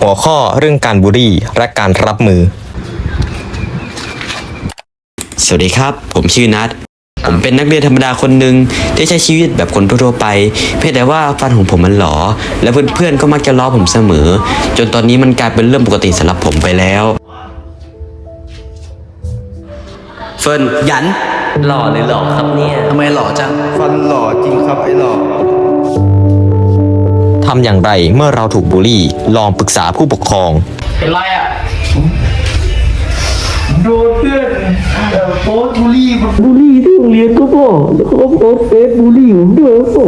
หัวข้อเรื่องการบูลลี่และการรับมือ สวัสดีครับ ผมชื่อนัทผมเป็นนักเรียนธรรมดาคนหนึ่งที่ใช้ชีวิตแบบคนทั่วๆไป เพียงแต่ว่าฟันของผมมันหลอ และเพื่อนๆก็มักจะล้อผมเสมอ จนตอนนี้มันกลายเป็นเรื่องปกติสำหรับผมไปแล้ว เฟิร์นหยันหล่อหรือหล่อครับเนี่ยทำไมหล่อจัง ฟันหล่อจริงครับไอ้หล่อ ทำอย่างไรเมื่อเราถูกบูลลี่ ลองปรึกษาผู้ปกครอง เป็นไรอะโดนเพื่อนเอ่อโพสต์บูลลี่มันบูลลี่ที่โรงเรียนก็พ่อแล้วเขาก็โพสต์เฟซบูลลี่ผมด้วยพ่อ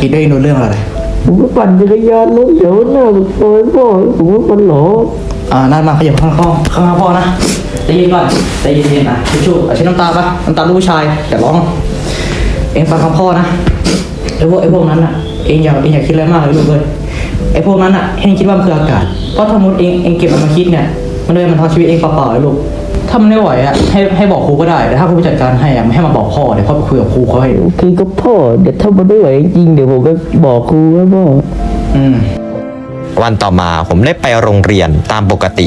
คิดได้โดนเรื่องอะไรผมก็ปั่นจักรยานล้มแถวหน้าปากซอยพ่อผมว่ามันหลออ่านัดมาขยับข้างข้างข้างหน้าพ่อนะใจเย็นก่อนใจเย็นๆนะชู้ๆเอาใช้น้ำตาปะน้ำตาลูกผู้ชายอย่าร้อง เองฟังคำพ่อนะไอ้พวกไอ้พวกนั้นอะ เองอย่าเองอย่าคิดอะไรมากเลยลูกเลยไอ้พวกนั้นอะให้เองคิดว่ามันคืออากาศเพราะถ้ามุดเองเองเก็บมันมาคิดเนี่ยมันเลยมันทำชีวิตเองเปล่าๆเลยลูกถ้ามันไม่ไหวอะให้ให้บอกครูก็ได้แต่ถ้าครูผู้จัดการให้อะไม่ให้มาบอกพ่อเดี๋ยวพ่อไปคุยกับครูเขาให้คือก็พ่อเดี๋ยวถ้ามันไม่ไหวจริงๆเดี๋ยวผมก็บอกครูว่าพ่ออืมวันต่อมาผมได้ไปโรงเรียนตามปกติ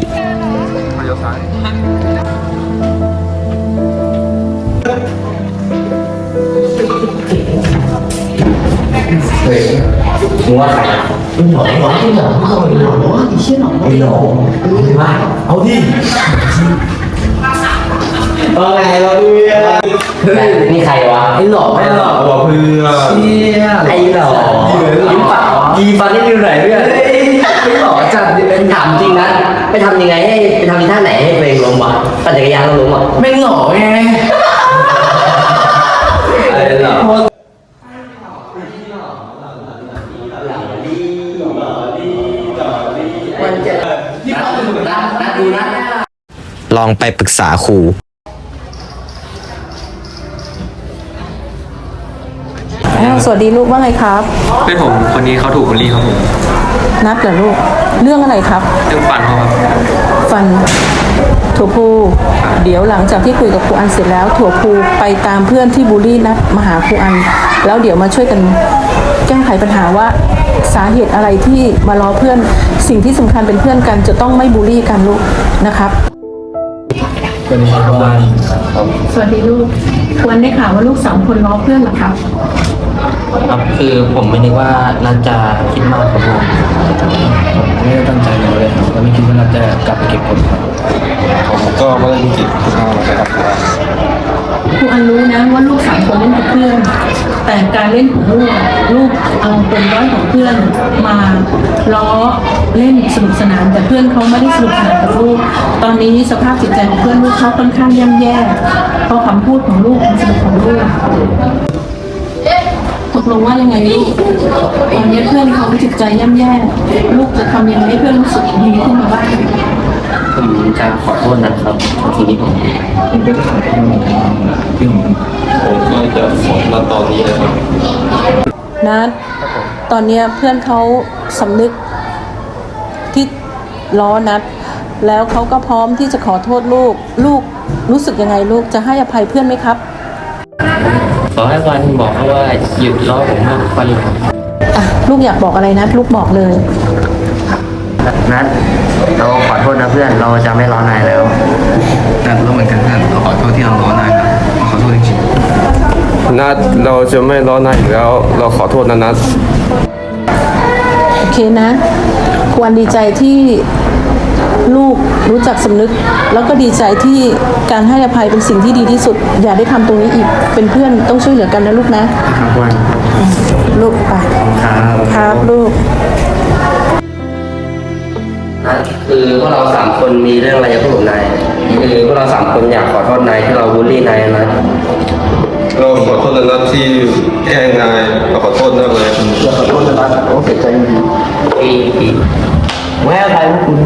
นี่ใครวะไอ้หล่อไอ้หล่อหล่อเพื่อนเชี่ยไอ้หล่อยิ้มปากยีฟันนี่ดูไหนเพื่อนไม่หล่อจัดเป็นถามจริงนะไปทำยังไงให้ไปทำที่ท่าไหนให้ตัวเองล้มวะปั่นจักรยานล้วะไม่หล่อไงไอ้หล่อ มันจะที่เขาถึงนะนะดูนะลองไปปรึกษาครูอ้าวสวัสดีลูกว่าไงครับเพื่อนผมคนนี้เขาถูกบูลลี่ครับผม นัดเหรอลูก เรื่องอะไรครับ เรื่องฟันเขาครับ ฟันถั่วพูเดี๋ยวหลังจากที่คุยกับครูอันเสร็จแล้วถั่วพูไปตามเพื่อนที่บูลลี่นัดมาหาครูอัน แล้วเดี๋ยวมาช่วยกัน แก้ไขปัญหาว่าสาเหตุอะไรที่มาล้อเพื่อนสิ่งที่สำคัญเป็นเพื่อนกันจะต้องไม่บูลลี่กันลูกนะครับสวัสดีลูกควรได้ข่าวว่าลูกสองคนล้อเพื่อนเหรอครับ ครับคือผมไม่นึกว่านัทจะคิดมากครับผม ลูกสามคนเล่นกับเพื่อน แต่การเล่นของลูกลูกเอาเป็นร้อยของเพื่อนมาล้อเล่นสนุกสนานแต่เพื่อนเขาไม่ได้สนุกสนานกับลูก ตอนนี้สภาพจิตใจของเพื่อนลูกเขาค่อนข้างย่ำแย่เพราะคำพูดของลูกคำสนุกของลูกตกลงว่ายังไงลูกตอนนี้เพื่อนเขาจิตใจย่ำแย่ ลูกจะทำยังไงเพื่อนรู้สึกดีขึ้นมาบ้าง ผมจะ ขอโทษนะครับสิ่งที่ผมผมก็จะสอนมาตอนนี้เลยครับนัดตอนเนี้ยเพื่อนเขาสำนึกที่ล้อนัด แล้วเขาก็พร้อมที่จะขอโทษลูก ลูกรู้สึกยังไงลูกจะให้อภัยเพื่อนไหมครับ ขอให้ฟันบอกเขาว่าหยุดล้อผมมากฟันครับอะลูกอยากบอกอะไรนัดลูกบอกเลย นัทเราขอโทษนะเพื่อนเราจะไม่ล้อนายแล้วแต่เราเหมือนกันเพื่อนเราขอโทษที่เราร้อนนายนะขอโทษจริงนัดเราจะไม่ร้อนในอีกแล้ว เราขอโทษนะนัดโอเคนะ ควรดีใจที่ลูกรู้จักสำนึก แล้วก็ดีใจที่การให้อภัยเป็นสิ่งที่ดีที่สุด อย่าได้ทำตรงนี้อีกเป็นเพื่อนต้องช่วยเหลือกันนะลูกนะ ครับวันลูกไปครับครับลูก นัทคือพวกเราสามคนมีเรื่องอะไรจะพูดกับนายคือพวกเราสามคนอยากขอโทษนายที่เราบูลลี่นายนะเราขอโทษนะนัดที่แกล้งนายเราขอโทษมากเลยขอโทษนะนัทโอ้เสียใจจริงๆปีปีไม่ให้อภัยพวกคุณ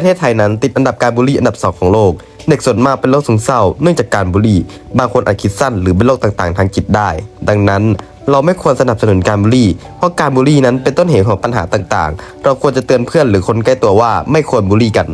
ประเทศไทยนั้นติดอันดับการบูลลี่อันดับ2ของโลก เด็กส่วนมากเป็นโรคซึมเศร้าเนื่องจากการบูลลี่ บางคนอาจคิดสั้นหรือเป็นโรคต่างๆ ทางจิตได้ ดังนั้นเราไม่ควรสนับสนุนการบูลลี่ เพราะการบูลลี่นั้นเป็นต้นเหตุของปัญหาต่างๆ เราควรจะเตือนเพื่อนหรือคนใกล้ตัวว่าไม่ควรบูลลี่กัน